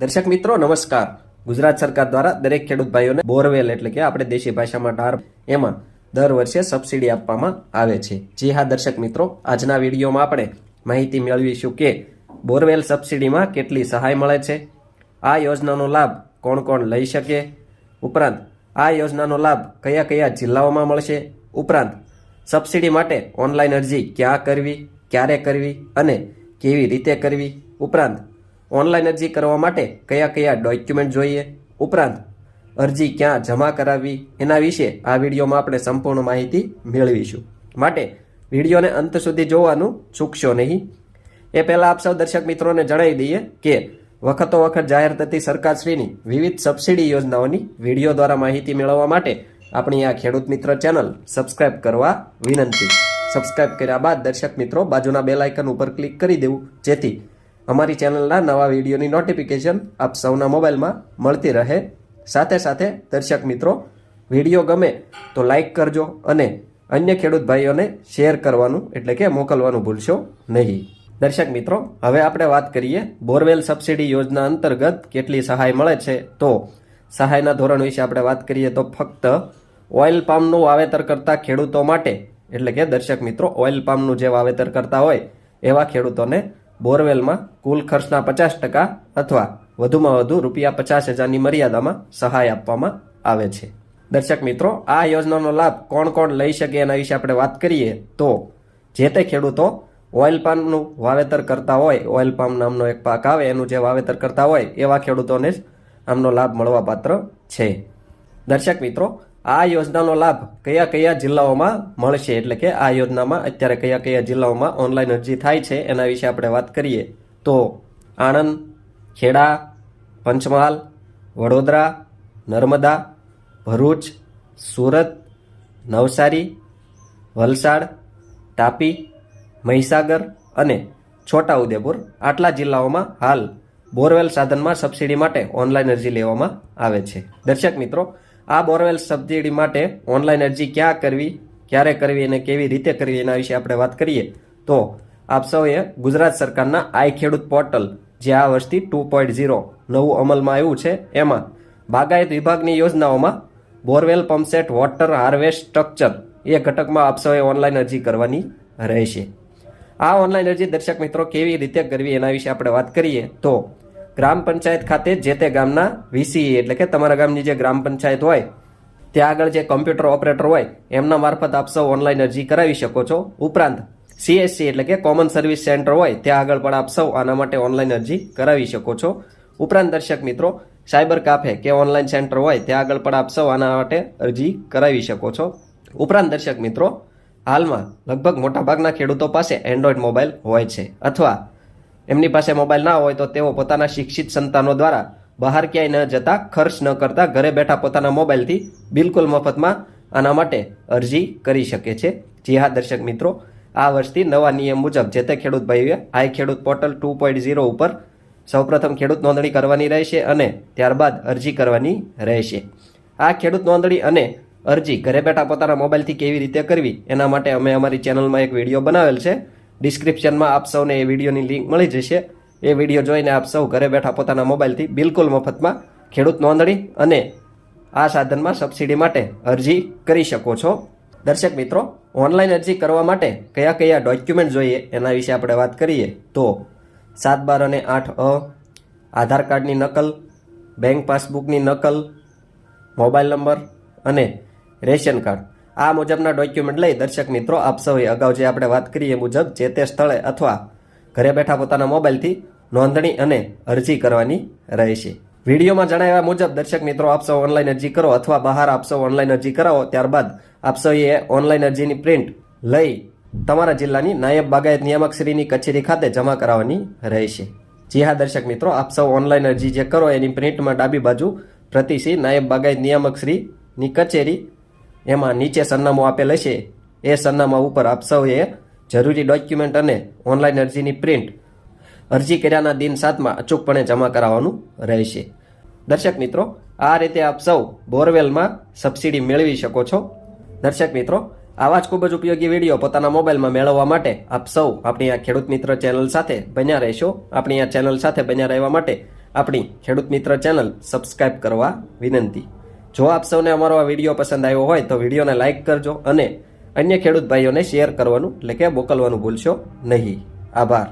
દર્શક મિત્રો, નમસ્કાર. ગુજરાત સરકાર દ્વારા દરેક ખેડૂત ભાઈઓને બોરવેલ એટલે કે આપણે દેશી ભાષામાં ઢાર, એમાં દર વર્ષે સબસિડી આપવામાં આવે છે. જી હા, દર્શક મિત્રો, આજના વિડીયોમાં આપણે માહિતી મેળવીશું કે બોરવેલ સબસિડીમાં કેટલી સહાય મળે છે, આ યોજનાનો લાભ કોણ કોણ લઈ શકે, ઉપરાંત આ યોજનાનો લાભ કયા કયા જિલ્લાઓમાં મળશે, ઉપરાંત સબસિડી માટે ઓનલાઈન અરજી ક્યાં કરવી, ક્યારે કરવી અને કેવી રીતે કરવી, ઉપરાંત ઓનલાઈન અરજી કરવા માટે કયા કયા ડોક્યુમેન્ટ જોઈએ, ઉપરાંત અરજી ક્યાં જમા કરાવવી, એના વિશે આ વિડીયોમાં આપણે સંપૂર્ણ માહિતી મેળવીશું. માટે વિડીયોને અંત સુધી જોવાનું ચૂકશો નહીં. એ પહેલાં આપ સૌ દર્શક મિત્રોને જણાવી દઈએ કે વખતો વખત જાહેર થતી સરકારશ્રીની વિવિધ સબસિડી યોજનાઓની વીડિયો દ્વારા માહિતી મેળવવા માટે આપણી આ ખેડૂત મિત્ર ચેનલ સબસ્ક્રાઇબ કરવા વિનંતી. સબસ્ક્રાઇબ કર્યા બાદ દર્શક મિત્રો બાજુના બેલ આઇકન ઉપર ક્લિક કરી દેવું, જેથી અમારી ચેનલના નવા વિડીયોની નોટિફિકેશન આપ સૌના મોબાઈલમાં મળતી રહે. સાથે સાથે દર્શક મિત્રો, વીડિયો ગમે તો લાઈક કરજો અને અન્ય ખેડૂત ભાઈઓને શેર કરવાનું એટલે કે મોકલવાનું ભૂલશો નહીં. દર્શક મિત્રો, હવે આપણે વાત કરીએ બોરવેલ સબસિડી યોજના અંતર્ગત કેટલી સહાય મળે છે? તો સહાયના ધોરણ વિશે આપણે વાત કરીએ તો ફક્ત ઓઇલ પામનું વાવેતર કરતા ખેડૂતો માટે, એટલે કે દર્શક મિત્રો, ઓઇલ પામનું જે વાવેતર કરતા હોય એવા ખેડૂતોને બોરવેલમાં કુલ ખર્ચના પચાસ ટકા અથવા વધુમાં વધુ રૂપિયા પચાસ હજારની મર્યાદામાં સહાય આપવામાં આવે છે. દર્શક મિત્રો, આ યોજનાનો લાભ કોણ કોણ લઈ શકે એના વિશે આપણે વાત કરીએ તો જે તે ખેડૂતો ઓઇલ પામનું વાવેતર કરતા હોય, ઓઇલ પામ નામનો એક પાક આવે, એનું જે વાવેતર કરતા હોય એવા ખેડૂતોને જ આમનો લાભ મળવાપાત્ર છે. દર્શક મિત્રો આ યોજનાનો લાભ કયા કયા જિલ્લાઓમાં મળશે? એટલે કે આ યોજનામાં અત્યારે કયા કયા જિલ્લાઓમાં ઓનલાઈન અરજી થાય છે એના વિશે આપણે વાત કરીએ. તો આણંદ, ખેડા, પંચમહાલ, વડોદરા, નર્મદા, ભરૂચ, સુરત, નવસારી, વલસાડ, તાપી, મહીસાગર અને છોટાઉદેપુર આટલા જિલ્લાઓમાં હાલ બોરવેલ સાધનમાં સબસિડી માટે ઓનલાઈન અરજી લેવામાં આવે છે. દર્શક મિત્રો આ બોરવેલ સબસિડી માટે ઓનલાઈન અરજી ક્યાં કરવી, ક્યારે કરવી અને કેવી રીતે કરવી એના વિશે આપણે વાત કરીએ, તો આપ સૌએ ગુજરાત સરકારના આઈ ખેડૂત પોર્ટલ જે આ વર્ષથી ટુ પોઈન્ટ ઝીરો નવું અમલમાં આવ્યું છે, એમાં બાગાયત વિભાગની યોજનાઓમાં borewell pump set water harvest structure એ ઘટકમાં આપ સૌએ ઓનલાઈન અરજી કરવાની રહેશે. આ ઓનલાઈન અરજી દર્શક મિત્રો કેવી રીતે કરવી એના વિશે આપણે વાત કરીએ, તો ગ્રામ પંચાયત ખાતે જે તે ગામના વીસી એટલે કે તમારા ગામની જે ગ્રામ પંચાયત હોય, ત્યાં આગળ જે કમ્પ્યુટર ઓપરેટર હોય, એમના મારફત આપ સૌ ઓનલાઈન અરજી કરાવી શકો છો. ઉપરાંત સીએસસી એટલે કે કોમન સર્વિસ સેન્ટર હોય, ત્યાં આગળ પણ આપ સૌ આના માટે ઓનલાઈન અરજી કરાવી શકો છો. ઉપરાંત, દર્શક મિત્રો, સાયબર કાફે કે ઓનલાઈન સેન્ટર હોય, ત્યાં આગળ પણ આપ સૌ આના માટે અરજી કરાવી શકો છો. ઉપરાંત, દર્શક મિત્રો, હાલમાં લગભગ મોટાભાગના ખેડૂતો પાસે એન્ડ્રોઈડ મોબાઈલ હોય છે. અથવા એમની પાસે મોબાઈલ ના હોય તો તેઓ પોતાના શિક્ષિત સંતાનો દ્વારા બહાર ક્યાંય ન જતા ખર્ચ ન કરતા ઘરે બેઠા પોતાના મોબાઈલથી બિલકુલ મફતમાં આના માટે અરજી કરી શકે છે. જી હા, દર્શક મિત્રો, આ વર્ષથી નવા નિયમ મુજબ જે તે ખેડૂત ભાઈઓએ આઈ ખેડૂત પોર્ટલ ટુ પોઈન્ટ ઝીરો ઉપર સૌપ્રથમ ખેડૂત નોંધણી કરવાની રહેશે અને ત્યારબાદ અરજી કરવાની રહેશે. આ ખેડૂત નોંધણી અને અરજી ઘરે બેઠા પોતાના મોબાઈલથી કેવી રીતે કરવી એના માટે અમે અમારી ચેનલમાં એક વીડિયો બનાવેલ છે. ડિસ્ક્રિપ્શનમાં આપ સૌને એ વિડીયોની લિંક મળી જશે. એ વીડિયો જોઈને આપ સૌ ઘરે બેઠા પોતાના મોબાઈલથી બિલકુલ મફતમાં ખેડૂત નોંધણી અને આ સાધનમાં સબસિડી માટે અરજી કરી શકો છો. દર્શક મિત્રો, ઓનલાઈન અરજી કરવા માટે કયા કયા ડોક્યુમેન્ટ જોઈએ એના વિશે આપણે વાત કરીએ તો સાત બાર અને આઠ અ, આધાર કાર્ડની નકલ બેંક પાસબુકની નકલ, મોબાઈલ નંબર અને રેશન કાર્ડ. આ મુજબના ડોક્યુમેન્ટ લઈ દર્શક મિત્રો, આપ સૌએ અગાઉ જે આપણે વાત કરીએ મુજબ જે તે સ્થળે અથવા ઘરે બેઠા પોતાના મોબાઈલથી નોંધણી અને અરજી કરવાની રહેશે. વિડીયોમાં જણાવ્યા મુજબ, દર્શક મિત્રો, આપ સૌ ઓનલાઈન અરજી કરો અથવા બહાર આપ સૌ ઓનલાઈન અરજી કરાવો, ત્યારબાદ આપ સૌએ ઓનલાઈન અરજીની પ્રિન્ટ લઈ તમારા જિલ્લાની નાયબ બાગાયત નિયામકશ્રીની કચેરી ખાતે જમા કરાવવાની રહેશે. જી હા, દર્શક મિત્રો, આપ સૌ ઓનલાઈન અરજી જે કરો, એની પ્રિન્ટમાં ડાબી બાજુ પ્રતિશી નાયબ બાગાયત નિયામકશ્રીની કચેરી એમાં નીચે સરનામું આપેલ હશે. એ સરનામા ઉપર આપ સૌએ જરૂરી ડોક્યુમેન્ટ અને ઓનલાઈન અરજીની પ્રિન્ટ અરજી કર્યાના દિન સાતમાં અચૂકપણે જમા કરાવવાનું રહેશે. દર્શક મિત્રો, આ રીતે આપ સૌ બોરવેલમાં સબસિડી મેળવી શકો છો. દર્શક મિત્રો, આવા જ ખૂબ જ ઉપયોગી વીડિયો પોતાના મોબાઈલમાં મેળવવા માટે આપ સૌ આપણી આ ખેડૂત મિત્ર ચેનલ સાથે બન્યા રહેશો. આપણી આ ચેનલ સાથે બન્યા રહેવા માટે આપણી ખેડૂત મિત્ર ચેનલ સબસ્ક્રાઇબ કરવા વિનંતી. જો આપ સૌને અમારો આ વીડિયો પસંદ આવ્યો હોય તો વિડીયોને લાઇક કરજો અને અન્ય ખેડૂત ભાઈઓને શેર કરવાનું, એટલે કે મોકલવાનું ભૂલશો નહીં. આભાર.